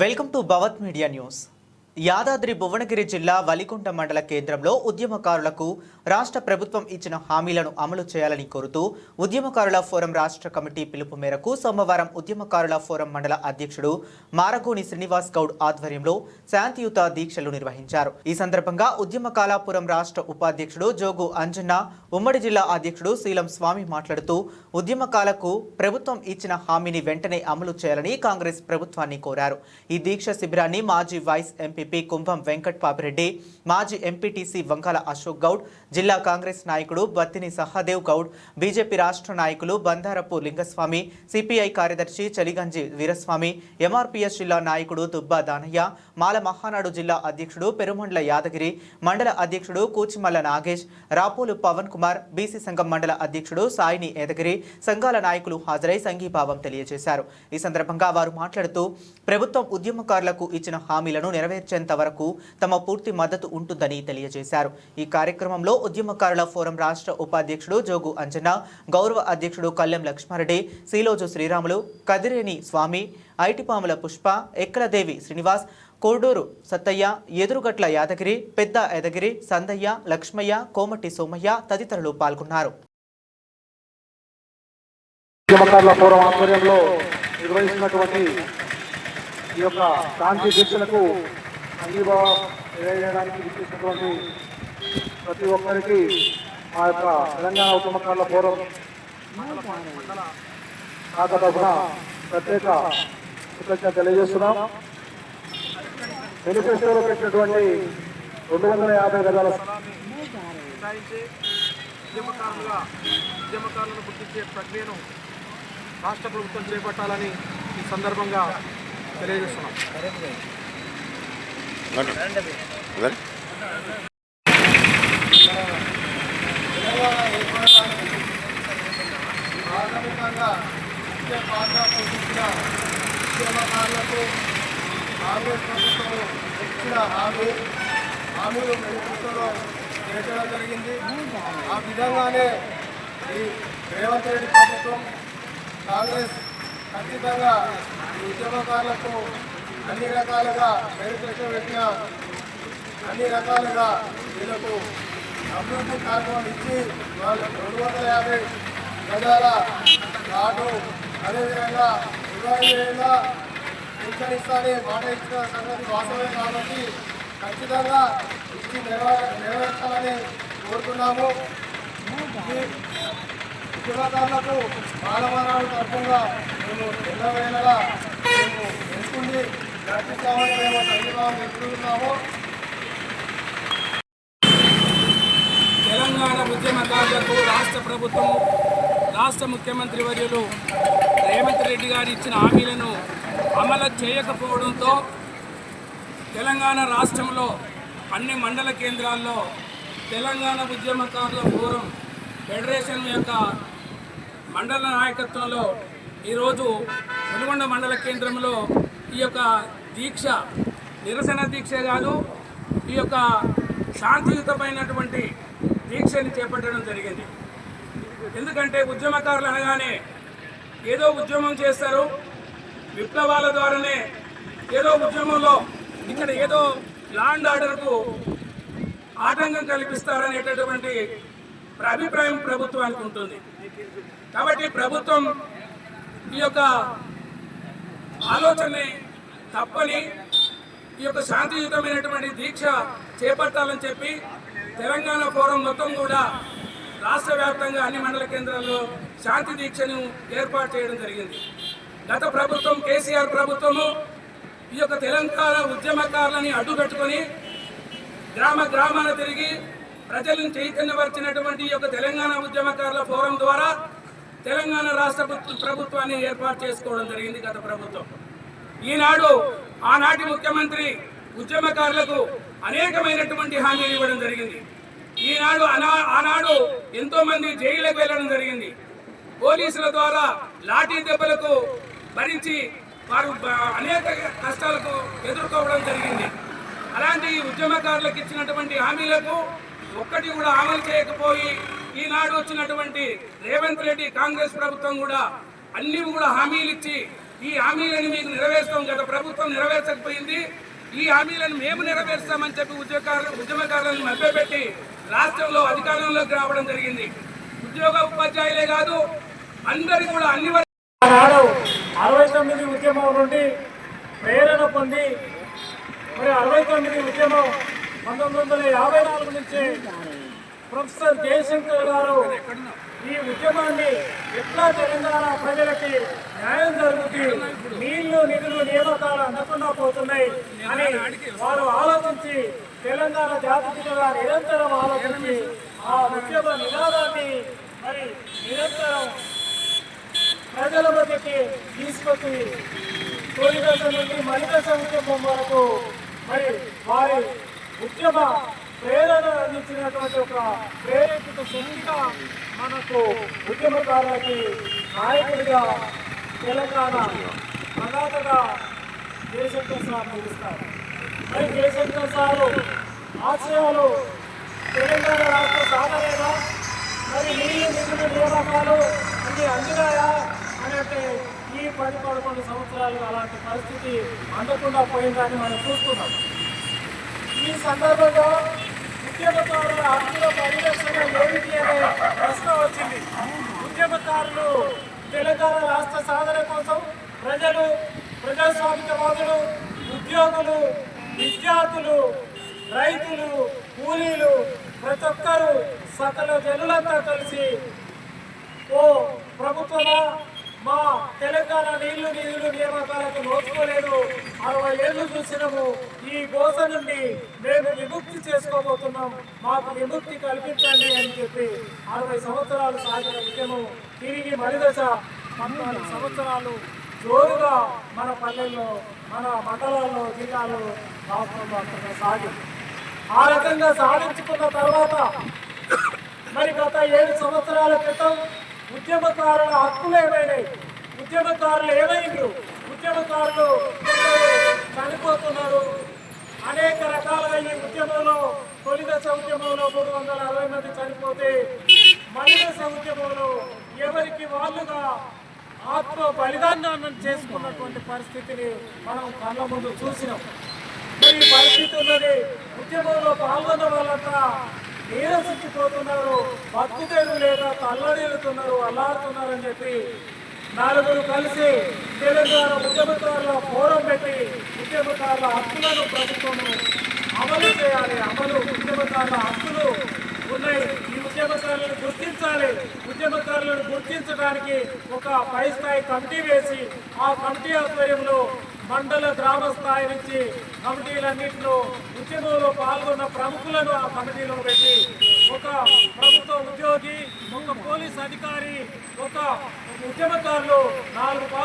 Welcome to Bhavat media news. Yadadri Bhuvanagiri జిల్లా వలికుంట మండల కేంద్రంలో ఉద్యమకారులకు రాష్ట్ర ప్రభుత్వం ఇచ్చిన హామీలను అమలు చేయాలని కోరుతూ ఉద్యమకారుల ఫోరం రాష్ట్ర కమిటీ పిలుపు మేరకు సోమవారం ఉద్యమకారుల ఫోరం మండల అధ్యక్షుడు మారగోని శ్రీనివాస్ గౌడ్ ఆధ్వర్యంలో శాంతియుత దీక్షలు నిర్వహించారు. ఈ సందర్భంగా ఉద్యమకాలాపురం రాష్ట్ర ఉపాధ్యక్షుడు జోగు అంజన్న ఉమ్మడి జిల్లా అధ్యక్షుడు శీలం స్వామి మాట్లాడుతూ ఉద్యమకాలకు ప్రభుత్వం ఇచ్చిన హామీని వెంటనే అమలు చేయాలని కాంగ్రెస్ ప్రభుత్వాన్ని కోరారు. ఈ దీక్ష శిబిరాన్ని మాజీ వైస్ ఎంపీపీ కుంభం వెంకట్ పాపిరెడ్డి మాజీ ఎంపీటీసీ వంకాల అశోక్ గౌడ్ జిల్లా కాంగ్రెస్ నాయకుడు బత్తిని సహదేవ్ గౌడ్ బీజేపీ రాష్ట్ర నాయకులు బందారపు లింగస్వామి సిపిఐ కార్యదర్శి చలిగంజి వీరస్వామి ఎంఆర్పీఎస్ జిల్లా నాయకుడు దుబ్బా దానయ్య మాల మహానాడు జిల్లా అధ్యక్షుడు పెరుమండ్ల యాదగిరి మండల అధ్యక్షుడు కూచిమల్ల నాగేష్ రాపోలు పవన్ కుమార్ బీసీ సంఘం మండల అధ్యక్షుడు సాయిని ఏదగిరి సంఘాల నాయకులు హాజరై సంఘీభావం తెలియజేశారు. ఈ సందర్భంగా వారు మాట్లాడుతూ ప్రభుత్వం ఉద్యమకారులకు ఇచ్చిన హామీలను నెరవేర్చేంత వరకు తమ పూర్తి మద్దతు ఉంటుందని తెలియజేశారు. ఈ కార్యక్రమంలో ఉద్యమకారుల ఫోరం రాష్ట్ర ఉపాధ్యక్షుడు జోగు అంజనా గౌరవ అధ్యక్షుడు కళ్యం లక్ష్మారెడ్డి సీలోజు శ్రీరాములు కదిరేని స్వామి ఐటిపాముల పుష్ప ఎక్కలదేవి శ్రీనివాస్ కోడూరు సత్తయ్య ఎదురుగట్ల యాదగిరి పెద్ద యాదగిరి సందయ్య లక్ష్మయ్య కోమటి సోమయ్య తదితరులు పాల్గొన్నారు. ఉద్యమకారుల ఆధ్వర్యంలో నిర్వహిస్తున్నటువంటి ఈ యొక్క శాంతి దీక్షలకు అంగీభావం విచ్చేసినటువంటి ప్రతి ఒక్కరికి మా యొక్క తెలంగాణ ఉద్యమకారుల ఫోరం శాఖ తరఫున ప్రత్యేక కృతజ్ఞత తెలియజేస్తున్నాం. మేనిఫెస్టోలో పెట్టినటువంటి రెండు వందల యాభై గజాల కేటాయించి ఉద్యమకారులుగా ఉద్యమకారులను గుర్తించే ప్రక్రియను రాష్ట్ర ప్రభుత్వం చేపట్టాలని ఈ సందర్భంగా తెలియజేస్తున్నాం. ప్రాథమికంగా ముఖ్య పాత్ర పోషించిన ఉద్యమకారులకు కాంగ్రెస్ ప్రభుత్వం ఇచ్చిన హామీ హామీలు మేనిఫెస్టోలో చేర్చడం జరిగింది. ఆ విధంగానే ఈ రేవంత్ రెడ్డి ప్రభుత్వం కాంగ్రెస్ ఖచ్చితంగా ఈ ఉద్యమకారులకు అన్ని రకాలుగా మేనిఫెస్టో పెట్టిన అన్ని రకాలుగా వీళ్ళకు అభివృద్ధి కార్యక్రమం ఇచ్చి వాళ్ళు రెండు వందల యాభై గజాల కార్డు అదేవిధంగా ఇరవై వేల పింఛనిస్తానే మాట ఇచ్చిన సంగతి వాస్తవమే కాబట్టి ఖచ్చితంగా ఇచ్చి నెరవేర్చాలని కోరుతున్నాము. ఈ ఉద్యమకారులకు బాలమనాడు తరఫుగా మేము ఎల్లవేళలా మేము ఎంచుకుని నడిపిస్తామని మేము సంఘీభావం తెలుపుతున్నాము తెలంగాణ ఉద్యమకారులకు రాష్ట్ర ప్రభుత్వం రాష్ట్ర ముఖ్యమంత్రి వర్యులు రేవంత్ రెడ్డి గారు ఇచ్చిన హామీలను అమలు చేయకపోవడంతో తెలంగాణ రాష్ట్రంలో అన్ని మండల కేంద్రాల్లో తెలంగాణ ఉద్యమకారుల ఫోరం ఫెడరేషన్ యొక్క మండల నాయకత్వంలో ఈరోజు నల్గొండ మండల కేంద్రంలో ఈ యొక్క దీక్ష నిరసన దీక్ష కాదు ఈ యొక్క శాంతియుతమైనటువంటి దీక్షని చేపట్టడం జరిగింది. ఎందుకంటే ఉద్యమకారులు అనగానే ఏదో ఉద్యమం చేస్తారు విప్లవాల ద్వారానే ఏదో ఉద్యమంలో ఇక్కడ ఏదో లాండ్ ఆర్డర్కు ఆటంకం కల్పిస్తారనేటటువంటి అభిప్రాయం ప్రభుత్వానికి ఉంటుంది. కాబట్టి ప్రభుత్వం ఈ యొక్క ఆలోచనని తప్పని ఈ యొక్క శాంతియుతమైనటువంటి దీక్ష చేపట్టాలని చెప్పి తెలంగాణ ఫోరం మొత్తం కూడా రాష్ట్ర వ్యాప్తంగా అన్ని మండల కేంద్రాల్లో శాంతి దీక్షను ఏర్పాటు చేయడం జరిగింది. గత ప్రభుత్వం కేసీఆర్ ప్రభుత్వము ఈ యొక్క తెలంగాణ ఉద్యమకారులని అడ్డుపెట్టుకొని గ్రామ గ్రామాల తిరిగి ప్రజలను చైతన్యపరిచినటువంటి ఈ యొక్క తెలంగాణ ఉద్యమకారుల ఫోరం ద్వారా తెలంగాణ రాష్ట్ర ప్రభుత్వాన్ని ఏర్పాటు చేసుకోవడం జరిగింది గత ప్రభుత్వం. ఈనాడు ఆనాటి ముఖ్యమంత్రి ఉద్యమకారులకు అనేకమైనటువంటి హామీలు ఇవ్వడం జరిగింది. ఈనాడు అనా ఆనాడు ఎంతో మంది వెళ్ళడం జరిగింది. పోలీసుల ద్వారా లాఠీ దెబ్బలకు భరించి వారు అనేక కష్టాలకు ఎదుర్కోవడం జరిగింది. అలాంటి ఈ ఉద్యమకారులకు ఇచ్చినటువంటి హామీలకు ఒక్కటి కూడా అమలు చేయకపోయి ఈనాడు వచ్చినటువంటి రేవంత్ రెడ్డి కాంగ్రెస్ ప్రభుత్వం కూడా అన్ని కూడా హామీలు ఇచ్చి ఈ హామీలను మీకు నెరవేర్స్తాం గత ప్రభుత్వం నెరవేర్చకపోయింది. ఈ హామీలను మేము నెరవేర్స్తామని చెప్పి ఉద్యోగాలు ఉద్యమకారులను మభ్యపెట్టి రాష్ట్రంలో అధికారంలోకి రావడం జరిగింది. ఉద్యోగ ఉపాధ్యాయులే కాదు అందరి కూడా అన్ని అరవై తొమ్మిది ఉద్యమం నుండి ప్రేరణ పొంది మరి అరవై తొమ్మిది ఉద్యమం పంతొమ్మిది వందల యాభై నాలుగు నుంచి ప్రొఫెసర్ జయశంకర్ గారు ఈ ఉద్యమాన్ని ఎట్లా తెలంగాణ ప్రజలకి న్యాయం జరుగుతుంది నీళ్ళు నిధులు నియామకాలు అందకుండా పోతున్నాయి అని వారు ఆలోచించి తెలంగాణ జాతీయతగా నిరంతరం ఆలోచించి ఆ ఉద్యమ నినాదాన్ని మరి నిరంతరం ప్రజల మధ్యకి తీసుకొచ్చి తొలి దశ నుండి మలి దశ వరకు మరి వారి ఉద్యమ ప్రేరణ అందించినటువంటి ఒక ప్రేరేపిత శక్తిగా మనకు ఉద్యమకారులకి నాయకుడిగా తెలంగాణ ప్రధాతగా జయశంకర్ సార్ నిలుస్తారు. మరి జయశంకర్ సారు ఆశయాలు తెలంగాణ రాష్ట్ర సాధనేనా? మరి నీళ్ళు నిధులు నియామకాలు ఇది అందినాయా? అంటే ఈ పది పదకొండు సంవత్సరాలు అలాంటి పరిస్థితి అందకుండా పోయిందని మనం చూస్తున్నాం. ఈ సందర్భంగా ఉద్యమకారుల హక్కుల పరిరక్షణ ఏమిటి అనే ప్రశ్న వచ్చింది. ఉద్యమకారులు తెలంగాణ రాష్ట్ర సాధన కోసం ప్రజలు ప్రజాస్వామికవాదులు ఉద్యోగులు విద్యార్థులు రైతులు కూలీలు ప్రతి ఒక్కరూ సకల జనులంతా కలిసి ఓ ప్రభుత్వమా తెలంగాణ నీళ్ళు నిధులు నియామకాలకు నోచుకోలేదు. అరవై ఏళ్ళు చూసినము. ఈ గోస నుండి మేము విముక్తి చేసుకోబోతున్నాం. మాకు విముక్తి కల్పించండి అని చెప్పి అరవై సంవత్సరాలు సాగిన ఉద్యమం తిరిగి మరిదశ పద్నాలుగు సంవత్సరాలు జోరుగా మన పల్లెల్లో మన మండలాల్లో జిల్లాలో రాష్ట్రంలో అంతగా సాగింది. ఆ రకంగా సాధించుకున్న తర్వాత మరి గత ఏడు సంవత్సరాల క్రితం ఉద్యమకారుల హక్కులు ఏమైనాయి? ఉద్యమకారులు ఏమైండ్రు? ఉద్యమకారులు చనిపోతున్నారు. అనేక రకాలుగా ఈ ఉద్యమంలో తొలిదశ ఉద్యమంలో మూడు వందల అరవై మంది చనిపోతే మలి ఉద్యమంలో ఎవరికి వాళ్ళుగా ఆత్మ బలిదానాన్ని చేసుకున్నటువంటి పరిస్థితిని మనం కళ్ళ ముందు చూసినాం. మరి ఈ పరిస్థితి ఉన్నది ఉద్యమంలో పాల్గొన్న వాళ్ళంతా నీరసించిపోతున్నారు బతుకుతేరు లేదా తల్లడిల్లుతున్నారు అల్లాడుతున్నారు అని చెప్పి నలుగురు కలిసి తెలంగాణ ఉద్యమకారుల ఫోరం పెట్టి ఉద్యమకారుల హక్కులను ప్రభుత్వం అమలు చేయాలి. అమలు ఉద్యమకారుల హక్కులు ఉన్నాయి. ఈ ఉద్యమకారులను గుర్తించాలి. ఉద్యమకారులను గుర్తించడానికి ఒక పై స్థాయి కమిటీ వేసి ఆ కమిటీ ఆధ్వర్యంలో మండల గ్రామ స్థాయి నుంచి కమిటీలన్నింటిలో ఉద్యమంలో పాల్గొన్న ప్రముఖులను ఆ కమిటీలో పెట్టి ఒక ప్రభుత్వ ఉద్యోగి ఒక పోలీస్ అధికారి ఒక ఉద్యమకారులు నాలుగు